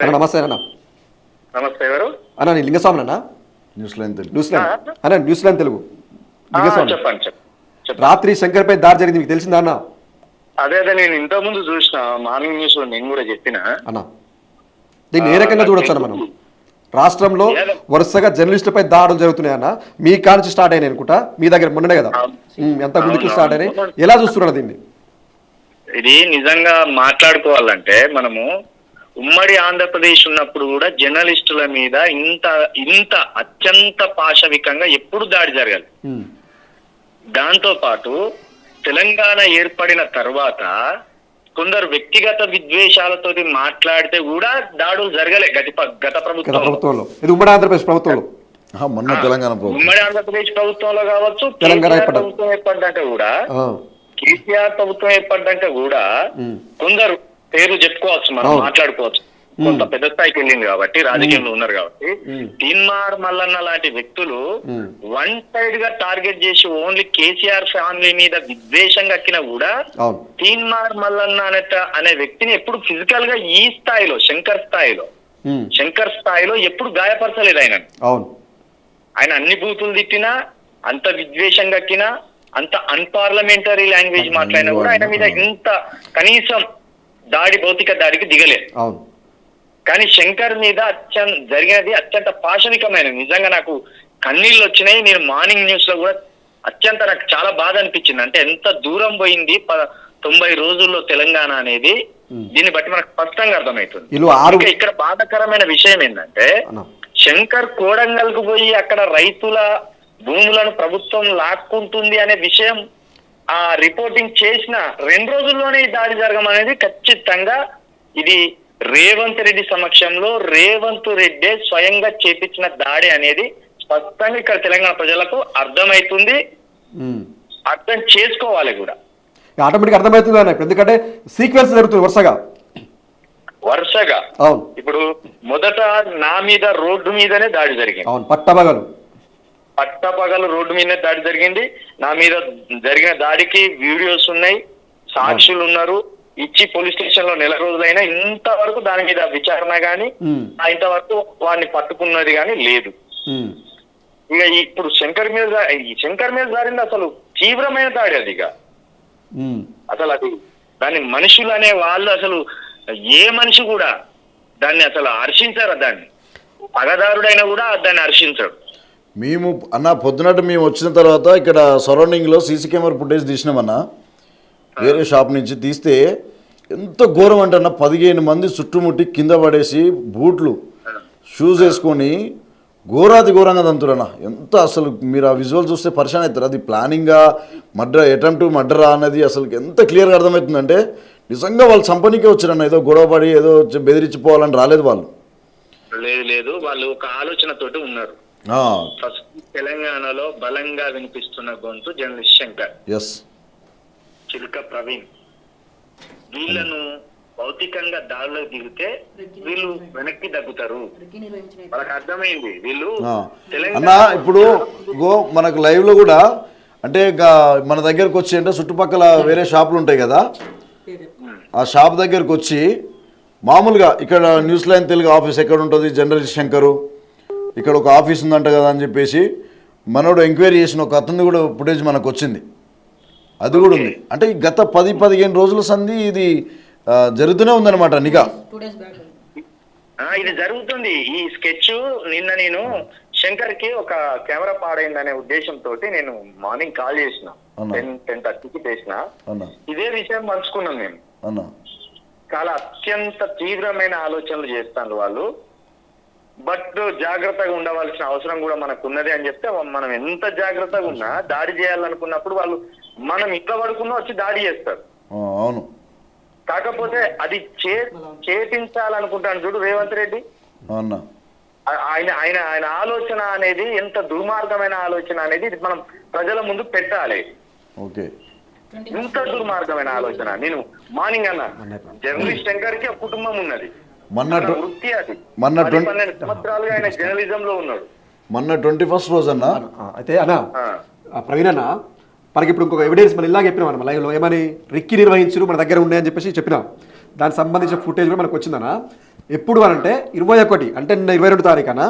అన్న నమస్తే అన్న. నమస్తే ఎవరు? అన్న నేను లింగస్వామి అన్న. New Zealand Telugu. New Zealand అన్న న్యూజిలాండ్ తెలుగు. లింగస్వామి. చెప్పండి రాత్రి శంకర్పై దాడి జరిగింది మీకు తెలిసిందా అన్న? అదే అదే నేను ఇంత ముందు చూసిన మార్నింగ్ న్యూస్లో నేను కూడా చెప్పిన. అన్న దీన్ని ఏ రకంగా చూడొచ్చు అన్న మనం? రాష్ట్రంలో వరుసగా జర్నలిస్టులపై దాడులు జరుగుతున్నాయన్న మీ కానుంచి స్టార్ట్ అయినాయి అనుకుంటా. మీ దగ్గర మొన్ననే కదా? ఎంత ముందుకు స్టార్ట్ అయినాయి. ఎలా చూస్తున్నారు దీన్ని? ఇది నిజంగా మాట్లాడుకోవాలంటే మనము ఉమ్మడి ఆంధ్రప్రదేశ్ ఉన్నప్పుడు కూడా జర్నలిస్టుల మీద ఇంత ఇంత అత్యంత పాశవికంగా ఎప్పుడు దాడి జరగాలి. దాంతో పాటు తెలంగాణ ఏర్పడిన తర్వాత కొందరు వ్యక్తిగత విద్వేషాలతోటి మాట్లాడితే కూడా దాడులు జరగలే గత గత గత ప్రభుత్వం ప్రభుత్వంలో. ఇది ఉమ్మడి ఆంధ్రప్రదేశ్ ప్రభుత్వంలో. మొన్న తెలంగాణ ఉమ్మడి ఆంధ్రప్రదేశ్ ప్రభుత్వంలో కావచ్చు తెలంగాణ ప్రభుత్వం ఏర్పడ్డాక కూడా కేసీఆర్ ప్రభుత్వం ఏర్పడ్డాక కూడా కొందరు పేరు చెప్పుకోవచ్చు మనం. మాట్లాడుకోవచ్చు. కొంత పెద్ద స్థాయికి వెళ్ళింది కాబట్టి రాజకీయంలో ఉన్నారు కాబట్టి ఉమ్. తీన్మార్ మల్లన్న లాంటి వ్యక్తులు. వన్ సైడ్గా టార్గెట్ చేసి ఓన్లీ కేసీఆర్ ఫ్యామిలీ మీద విద్వేషం కక్కినా కూడా తీన్మార్ మల్లన్న అనేట అనే వ్యక్తిని ఎప్పుడు ఫిజికల్గా ఈ స్థాయిలో శంకర్ స్థాయిలో శంకర్ స్థాయిలో ఎప్పుడు గాయపరచలేదు ఆయన. ఆయన అన్ని బూతులు తిట్టినా అంత విద్వేషం కక్కినా అంత అన్పార్లమెంటరీ లాంగ్వేజ్ మాట్లాడినా కూడా ఆయన మీద ఇంత కనీసం దాడి భౌతిక దాడికి దిగలేదు. అవును. కానీ శంకర్ మీద అత్యంత జరిగినది అత్యంత పాశవికమైన నిజంగా నాకు కన్నీళ్ళు వచ్చినాయి. నేను మార్నింగ్ న్యూస్లో కూడా అత్యంత నాకు చాలా బాధ అనిపించింది. అంటే ఎంత దూరం పోయింది తొంభై రోజుల్లో తెలంగాణ అనేది? దీన్ని బట్టి మనకు స్పష్టంగా అర్థమవుతుంది. ఇంకా ఇక్కడ బాధాకరమైన విషయం ఏంటంటే శంకర్ కోడంగల్కు పోయి అక్కడ రైతుల భూములను ప్రభుత్వం లాక్కుంటుంది అనే విషయం ఆ రిపోర్టింగ్ చేసిన రెండు రోజుల్లోనే ఈ దాడి జరగడం అనేది ఖచ్చితంగా ఇది రేవంత్ రెడ్డి సమక్షంలో రేవంత్ రెడ్డి స్వయంగా చేపించిన దాడి అనేది స్పష్టంగా ఇక్కడ తెలంగాణ ప్రజలకు అర్థమవుతుంది. అర్థం చేసుకోవాలి కూడా. ఆటోమేటిక్ అర్థమవుతుంది అన్న ఎందుకంటే సీక్వెన్స్ జరుగుతుంది వరుసగా. వరుసగా. అవును. ఇప్పుడు మొదట నా మీద రోడ్డు మీదనే దాడి జరిగింది. అవును పట్టబగలు పట్టపగలు రోడ్డు మీద దాడి జరిగింది. నా మీద జరిగిన దాడికి వీడియోస్ ఉన్నాయి సాక్షులు ఉన్నారు. ఇచ్చి పోలీస్ స్టేషన్లో నెల రోజులైనా ఇంతవరకు దాని మీద విచారణ గాని ఇంతవరకు వాడిని పట్టుకున్నది గాని లేదు. ఇక ఇప్పుడు శంకర్ మీద శంకర్ మీద జారింది అసలు తీవ్రమైన దాడి అది ఇక. అసలు అది దాన్ని మనుషులు అనే వాళ్ళు అసలు ఏ మనిషి కూడా దాన్ని అసలు హర్షించారు దాన్ని. పగదారుడైనా కూడా దాన్ని హర్షించడు మేము అన్న పొద్దునట మేము వచ్చిన తర్వాత ఇక్కడ సరౌండింగ్లో సీసీ కెమెరా ఫుటేజ్ తీసినామన్న వేరే షాప్ నుంచి తీస్తే ఎంత ఘోరం అంటే అన్న పదిహేను మంది చుట్టుముట్టి కింద పడేసి బూట్లు షూస్ వేసుకొని ఘోరాది ఘోరంగా తంతురన్న ఎంత అసలు మీరు ఆ విజువల్ చూస్తే పరిశాన్ అవుతారు. అది ప్లానింగ్గా మర్డర్ అటెంప్ట్ మర్డరా అన్నది అసలు ఎంత క్లియర్గా అర్థమవుతుందంటే నిజంగా వాళ్ళు చంపనీకే వచ్చారన్న. ఏదో గొడవపడి ఏదో బెదిరించిపోవాలని రాలేదు వాళ్ళు. లేదు లేదు. వాళ్ళు ఒక ఆలోచనతోటి ఉన్నారు. ఫస్ట్ తెలంగాణలో బలంగా వినిపిస్తున్న గొంతు జర్నలిస్ట్ శంకర్. ఎస్. చిలుక ప్రవీణ్. వీళ్ళను భౌతికంగా దారిలో దిగితే వీళ్ళు వెనక్కి తగ్గుతారు. వాళ్ళకి అర్థమైంది. వీళ్ళు అన్న ఇప్పుడు గో మనకు లైవ్లో కూడా అంటే మన దగ్గరకు వచ్చి అంటే చుట్టుపక్కల వేరే షాపులు ఉంటాయి కదా? ఆ షాప్ దగ్గరకు వచ్చి మామూలుగా ఇక్కడ న్యూస్ లైన్ తెలుగు ఆఫీస్ ఎక్కడ ఉంటుంది? జర్నలిస్ట్ శంకరు. ఇక్కడ ఒక ఆఫీస్ ఉందంట కదా అని చెప్పేసి మనోడు ఎంక్వైరీ చేసిన ఒక అతను కూడా ఫుటేజ్ మనకు వచ్చింది. అది కూడా ఉంది. అంటే ఈ గత పది పదిహేను రోజుల సంధి ఇది జరుగుతూనే ఉందన్నమాట నిఘా. ఇది జరుగుతుంది. ఈ స్కెచ్ నిన్న నేను శంకర్కి ఒక కెమెరా పాడైందనే ఉద్దేశంతో నేను మార్నింగ్ కాల్ చేసిన? టెన్ టెన్ థర్టీకి చేసిన. ఇదే విషయం పంచుకున్నాం మేము. అన్న. చాలా అత్యంత తీవ్రమైన ఆలోచనలు చేస్తాను వాళ్ళు. బట్ జాగ్రత్తగా ఉండవలసిన అవసరం కూడా మనకు ఉన్నది అని చెప్తే మనం ఎంత జాగ్రత్తగా ఉన్నా దాడి చేయాలనుకున్నప్పుడు వాళ్ళు మనం ఇంట్లో పడుకున్నా వచ్చి దాడి చేస్తారు. ఆ, అవును. కాకపోతే అది చే చేపించాలనుకుంటాను చూడు రేవంత్ రెడ్డి. ఆయన ఆయన ఆయన ఆలోచన అనేది ఎంత దుర్మార్గమైన ఆలోచన అనేది ఇది మనం ప్రజల ముందు పెట్టాలి. ఓకే. ఇంత దుర్మార్గమైన ఆలోచన. నేను మార్నింగ్ అన్న జర్నలిస్ట్ శంకర్కి ఒక కుటుంబం ఉన్నది. మొన్న మొన్న మొన్న ట్వంటీ ఫస్ట్ రోజు అన్న అయితే అన్న ప్రవీణ్ అన్న మనకి ఇప్పుడు ఇంకొక ఎవిడెన్స్ మనం ఇలా చెప్పినాం అన్న లైవ్లో ఏమని రిక్కి నిర్వహించరు మన దగ్గర ఉన్నాయని చెప్పేసి చెప్పినాం. దానికి సంబంధించిన ఫుటేజ్ కూడా మనకు వచ్చిందన్న. ఎప్పుడు అని అంటే ఇరవై ఒకటి అంటే నిన్న ఇరవై రెండు తారీఖు అన్న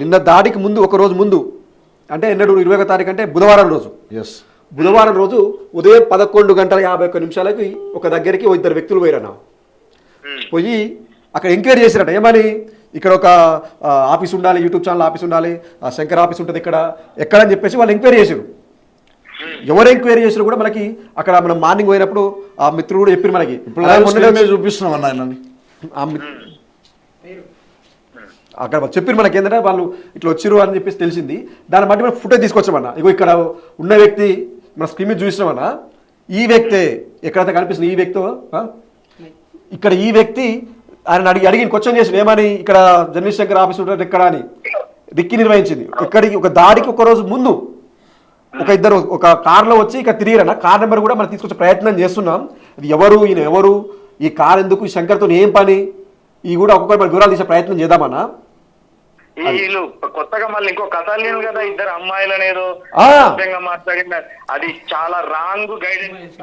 నిన్న దాడికి ముందు ఒక రోజు ముందు అంటే ఎన్నడు ఇరవై ఒక తారీఖు అంటే బుధవారం రోజు. ఎస్ బుధవారం రోజు ఉదయం పదకొండు గంటల యాభై ఒక్క నిమిషాలకి ఒక దగ్గరికి ఓ ఇద్దరు వ్యక్తులు పోయారన్న. పోయి అక్కడ ఎంక్వైరీ చేసిరట ఏమని? ఇక్కడ ఒక ఆఫీస్ ఉండాలి యూట్యూబ్ ఛానల్ ఆఫీస్ ఉండాలి ఆ, శంకర్ ఆఫీస్ ఉంటుంది ఇక్కడ ఎక్కడ అని చెప్పేసి వాళ్ళు ఎంక్వైరీ చేశారు. ఎవరు ఎంక్వైరీ చేసినా కూడా మనకి అక్కడ మనం మార్నింగ్ పోయినప్పుడు ఆ మిత్రుడు కూడా చెప్పారు మనకి. ఇప్పుడు చూపిస్తున్నాం అన్న ఆయనని. ఆ మిత్- అక్కడ చెప్పారు మనకి ఏంటంటే వాళ్ళు ఇట్లా వచ్చిరు అని చెప్పేసి తెలిసింది. దాన్ని బట్టి మనం ఫుటేజ్ తీసుకొచ్చామన్న. ఇగో ఇక్కడ ఉన్న వ్యక్తి మన స్క్రీన్ మీద చూసినామన్న. ఈ వ్యక్తే ఎక్కడైతే కనిపిస్తుంది ఈ వ్యక్తి ఇక్కడ ఈ వ్యక్తి ఆయన అడిగి అడిగిన క్వశ్చన్ చేసి ఏమని ఇక్కడ జర్నలిస్ట్ శంకర్ ఆఫీస్ ఉంటుంది ఎక్కడ అని? రిక్కి నిర్వహించింది ఇక్కడికి ఒక దాడికి ఒక రోజు ముందు ఒక ఇద్దరు ఒక కార్లో వచ్చి ఇక్కడ తిరిగిరన్న. కార్ నెంబర్ కూడా మనం తీసుకొచ్చే ప్రయత్నం చేస్తున్నాం. అది ఎవరు ఈయన ఎవరు ఈ కార్ ఎందుకు ఈ శంకర్తో ఏం పని? ఈ కూడా ఒక్కొక్కరు మన వివరాలు తీసే ప్రయత్నం చేద్దామన్నా. వీళ్ళు కొత్తగా మళ్ళీ ఇంకో కథ లేను కదా ఇద్దరు అమ్మాయిలు అనేది ఆ. మాట్లాడిన అది చాలా రాంగ్ గైడెన్స్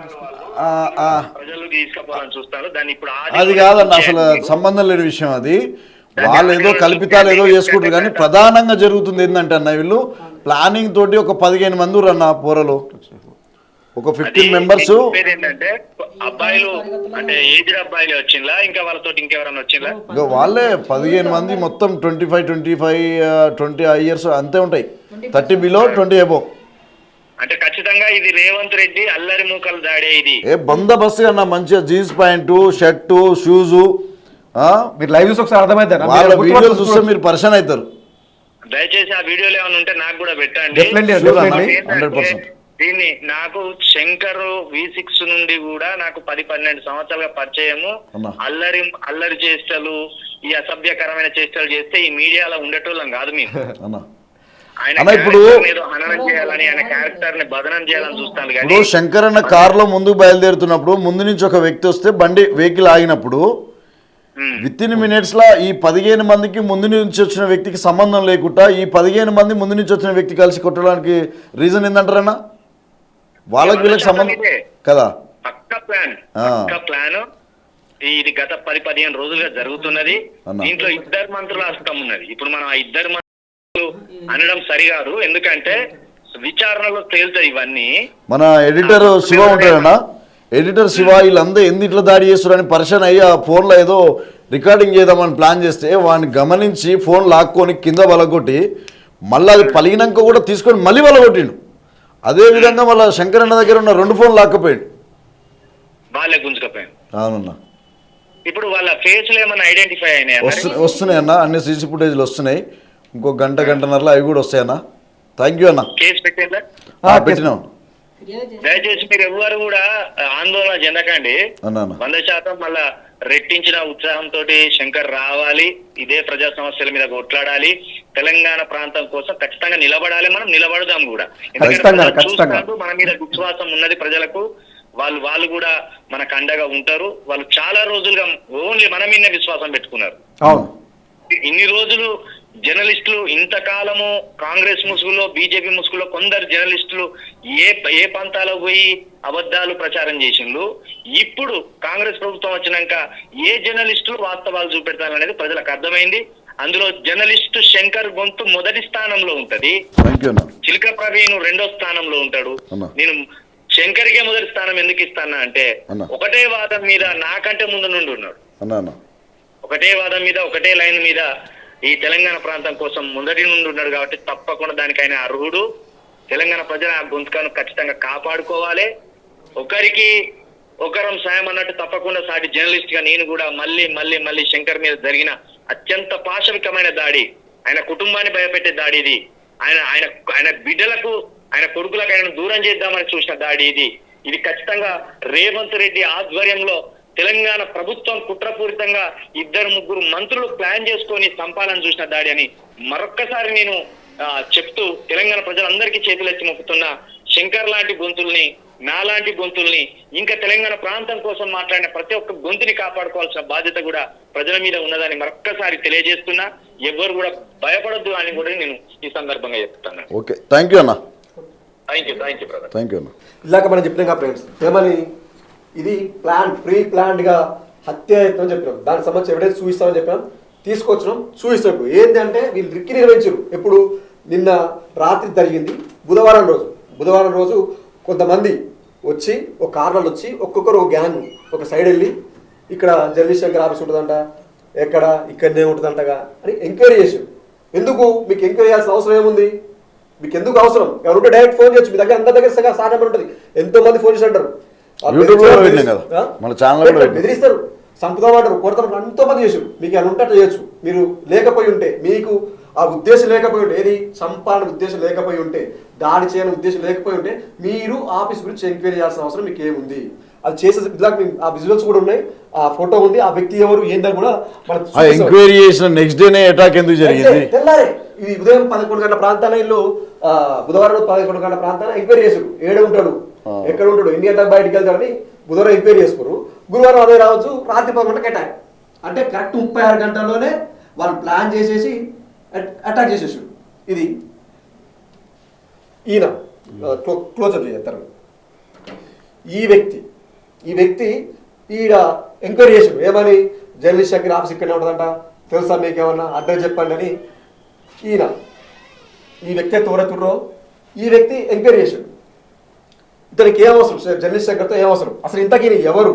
ఆ, ఆ. ప్రజలు తీసుకుపోవాలని చూస్తారు. దాన్ని ఇప్పుడు అది కాదన్న అసలు సంబంధం లేని విషయం అది. వాళ్ళు ఏదో కల్పితాలు ఏదో చేసుకుంటారు కానీ ప్రధానంగా జరుగుతుంది ఏంటంటే అన్న వీళ్ళు ప్లానింగ్ తోటి ఒక పదిహేను మంది అన్న పోరలు. ఒక ఫిఫ్టీన్ మెంబర్స్ ఏంటంటే అబ్బాయిలు అంటే ఏజ్డ్ అబ్బాయిలు వచ్చిందా? ఇంకా వాళ్ళతో ఇంకెవరైనా వచ్చిందా? ఇంకా వాళ్ళే పదిహేను మంది మొత్తం twenty five twenty five twenty years అంతే ఉంటాయి. థర్టీ బిలో ట్వంటీ అబో అంటే ఖచ్చితంగా ఇది రేవంత్ రెడ్డి అల్లరి మూకలు దాడే ఇది. ఏ బందోబస్తు అన్న మంచిగా జీన్స్ ప్యాంటు షర్టు షూజు మీరు లైవ్ చూసి ఒకసారి అర్థమైందా వాళ్ళ వీడియోలు చూస్తే మీరు పరిచయం అవుతారు. దయచేసి ఆ వీడియోలు ఏమైనా ఉంటే నాకు కూడా పెట్టండి. Definitely, Sure, definitely. అన్న. 100%. దీన్ని నాకు శంకర్ వి సిక్స్ నుండి కూడా నాకు పది పన్నెండు సంవత్సరాలుగా పరిచయము. అల్లరి అల్లరి చేష్టలు ఈ అసభ్యకరమైన చేష్టలు చేస్తే ఈ మీడియాలో ఉండేటోళ్ళం కాదు మేము అన్న ఆయన ఇప్పుడు- చేయాలని ఆయన క్యారెక్టర్ని బదనం చేయాలని చూస్తాను ఇప్పుడు శంకర్ అన్న కారులో ముందుకు బయలుదేరుతున్నప్పుడు ముందు నుంచి ఒక వ్యక్తి వస్తే బండి వెహికల్ ఆగినప్పుడు. విత్ ఇన్ మినిట్స్ లా ఈ పదిహేను మందికి ముందు నుంచి వచ్చిన వ్యక్తికి సంబంధం లేకుండా ఈ పదిహేను మంది ముందు నుంచి వచ్చిన వ్యక్తి కలిసి కొట్టడానికి రీజన్ ఏంటంటారన్నా వాళ్ళకి వీళ్ళకి సంబంధం. కదా? పక్క ప్లాన్. పక్క ప్లాన్. ఇది గత పది పదిహేను రోజులుగా జరుగుతున్నది. దీంట్లో ఇద్దరు మంత్రుల హస్తం ఉన్నది. ఇప్పుడు మనం ఆ ఇద్దరు మంత్రులు అనడం సరికాదు. ఎందుకంటే విచారణలో తేలుతాయి ఇవన్నీ. మన ఎడిటర్ శివ ఉంటాడన్నా ఎడిటర్ శివ వీళ్ళందరూ ఎందు ఇట్లా దాడి చేస్తారని పరిచయం అయ్యి ఆ ఫోన్లో ఏదో రికార్డింగ్ చేద్దామని ప్లాన్ చేస్తే వాడిని గమనించి ఫోన్ లాక్కొని కింద బలగొట్టి మళ్ళీ అది పలిగినాక కూడా తీసుకొని మళ్ళీ బలగొట్టిండు అదే విధంగా మళ్ళీ శంకరన్న దగ్గర ఉన్న రెండు ఫోన్ లాక్కపోయాడు. వాళ్ళే గుంజుకపోయాను అవునన్నా. ఇప్పుడు వాళ్ళ ఫేస్ ఏమైనా ఐడెంటిఫై అయినాయి వస్తు వస్తున్నాయి అన్న అన్ని సీసీ ఫుటేజ్లు వస్తున్నాయి. ఇంకో గంట గంటన్నరలో అవి కూడా వస్తాయి అన్న థ్యాంక్ యూ అన్న. కేసు పెట్టిందా? ఆ, పెట్టినాం. దయచేసి మీరు ఎవరు కూడా ఆందోళన చెందకండి. అన్న అన్న. వంద శాతం మళ్ళా రెట్టించిన ఉత్సాహంతో శంకర్ రావాలి. ఇదే ప్రజా సమస్యల మీద కొట్లాడాలి. తెలంగాణ ప్రాంతం కోసం ఖచ్చితంగా నిలబడాలి మనం నిలబడదాం కూడా. ఎందుకంటే మన మీద విశ్వాసం ఉన్నది ప్రజలకు. వాళ్ళు వాళ్ళు కూడా మనకు అండగా ఉంటారు. వాళ్ళు చాలా రోజులుగా ఓన్లీ మన మీదనే విశ్వాసం పెట్టుకున్నారు. ఇన్ని రోజులు జర్నలిస్టులు ఇంతకాలము కాంగ్రెస్ ముసుగులో బీజేపీ ముసుగులో కొందరు జర్నలిస్టులు ఏ ఏ పంతాలో పోయి అబద్ధాలు ప్రచారం చేసిండ్రు. ఇప్పుడు కాంగ్రెస్ ప్రభుత్వం వచ్చినాక ఏ జర్నలిస్టులు వాస్తవాలు చూపెడతారనేది ప్రజలకు అర్థమైంది. అందులో జర్నలిస్టు శంకర్ గొంతు మొదటి స్థానంలో ఉంటది. చిలక ప్రవీణ్ రెండో స్థానంలో ఉంటాడు. నేను శంకర్కే మొదటి స్థానం ఎందుకు ఇస్తానా అంటే. ఒకటే వాదం మీద నాకంటే ముందు నుండి ఉన్నాడు. ఒకటే వాదం మీద ఒకటే లైన్ మీద ఈ తెలంగాణ ప్రాంతం కోసం ముందటి నుండి ఉన్నాడు కాబట్టి తప్పకుండా దానికి ఆయన అర్హుడు. తెలంగాణ ప్రజల ఆ గొంతుకను ఖచ్చితంగా కాపాడుకోవాలి. ఒకరికి ఒకరం సాయం అన్నట్టు తప్పకుండా సాటి జర్నలిస్ట్గా నేను కూడా మళ్ళీ మళ్ళీ మళ్ళీ శంకర్ మీద జరిగిన అత్యంత పాశవికమైన దాడి. ఆయన కుటుంబాన్ని భయపెట్టే దాడి ఇది. ఆయన ఆయన ఆయన బిడ్డలకు ఆయన కొడుకులకు ఆయన దూరం చేద్దామని చూసిన దాడి ఇది. ఇది ఖచ్చితంగా రేవంత్ రెడ్డి ఆధ్వర్యంలో తెలంగాణ ప్రభుత్వం కుట్రపూరితంగా ఇద్దరు ముగ్గురు మంత్రులు ప్లాన్ చేసుకొని చంపాలని చూసిన దాడి అని మరొక్కసారి నేను చెప్తూ తెలంగాణ ప్రజలందరికీ చేతులెత్తి మొక్కుతున్న శంకర్ లాంటి గొంతుల్ని నాలాంటి గొంతుల్ని ఇంకా తెలంగాణ ప్రాంతం కోసం మాట్లాడిన ప్రతి ఒక్క గొంతుని కాపాడుకోవాల్సిన బాధ్యత కూడా ప్రజల మీద ఉన్నదని మరొక్కసారి తెలియజేస్తున్నా. ఎవ్వరు కూడా భయపడొద్దు అని కూడా నేను ఈ సందర్భంగా చెప్తున్నాను. ఓకే. థ్యాంక్ యూ అన్న. Thank you thank you brother thank you అన్న. ఇలాగ మనం చెప్పినాం ఫ్రెండ్స్ ఏమని? ఇది ప్లాన్ ప్రీ ప్లాన్డ్గా హత్యాయత్నం అని చెప్పినాం. దానికి సంబంధించి ఎవిడెన్స్ చూపిస్తామని చెప్పినాం తీసుకొచ్చినాం. చూపిస్తాం ఇప్పుడు. ఏంటి అంటే వీళ్ళు రిక్కి నిర్వహించారు ఎప్పుడు? నిన్న రాత్రి జరిగింది. బుధవారం రోజు. బుధవారం రోజు కొంతమంది వచ్చి ఒక కార్లలో వచ్చి ఒక్కొక్కరు ఒక గ్యాంగ్ ఒక సైడ్ వెళ్ళి ఇక్కడ జర్నలిస్ట్ శంకర్ ఆఫీస్ ఉంటుందంట ఎక్కడ ఇక్కడనే ఉంటుందంటగా అని ఎంక్వైరీ చేసాం ఎందుకు మీకు ఎంక్వైరీ చేయాల్సిన అవసరం ఏముంది మీకు ఎందుకు అవసరం ఎవరు డైరెక్ట్ ఫోన్ చేయొచ్చు మీ దగ్గర అందరి దగ్గర సగా సార్ నెంబర్ ఉంటుంది ఎంతో మంది ఫోన్ చేసి అంటారు బెదిరిస్తారు, చంపుతామంటారు కొడతారు ఎంతో మంది చేసారు మీకు అని ఉంటే చేయొచ్చు మీరు లేకపోయి ఉంటే మీకు ఆ ఉద్దేశం లేకపోయి ఉంటే ఏది? చంపాలని ఉద్దేశం లేకపోయి ఉంటే దాడి చేయాలని ఉద్దేశం లేకపోయి ఉంటే మీరు ఆఫీస్ గురించి ఎంక్వైరీ చేయాల్సిన అవసరం మీకు ఏముంది అది చేసే మేము ఆ విజువల్స్ కూడా ఉన్నాయి. ఆ ఫోటో ఉంది. ఆ వ్యక్తి ఎవరు ఏందని కూడా చూపిస్తాం. ఎంక్వైరీ చేసిన నెక్స్ట్ డేనే అటాక్ ఎందుకు జరిగింది? తెల్లారే ఇది ఉదయం పదకొండు గంటల ఆ, బుధవారం పదకొండు గంటల ప్రాంతాన ఎంక్వైరీ చేసారు ఏడు ఉంటాడు. ఎక్కడ ఉంటాడు? ఎన్ని గంటలకు బయటికి వెళ్తాడని బుధవారం ఎంక్వైరీ చేసుకోరు గురువారం అదే రావచ్చు. రాత్రి పదకొండుకి అటాక్ అంటే కరెక్ట్ ముప్పై ఆరు గంటల్లోనే వాళ్ళు ప్లాన్ చేసేసి అటాక్ చేసేసారు ఇది. ఈయన క్లోజప్ చేస్తారు ఈ వ్యక్తి ఈ వ్యక్తి ఈడ ఎంక్వైరీ చేసాడు. ఏమని? జర్నలిస్ట్ శంకర్ ఆఫీస్ ఇక్కడనే ఉంటుందంట. తెలుసా మీకు ఏమన్నా అడ్రస్ చెప్పండి అని ఈయన ఈ వ్యక్తి తోరెత్తుర్రో ఈ వ్యక్తి ఎంక్వైరీ చేశాడు ఇతనికి ఏం అవసరం? జర్నలిస్ట్ శంకర్తో ఏం అవసరం? అసలు ఇంతకీ ఎవరు?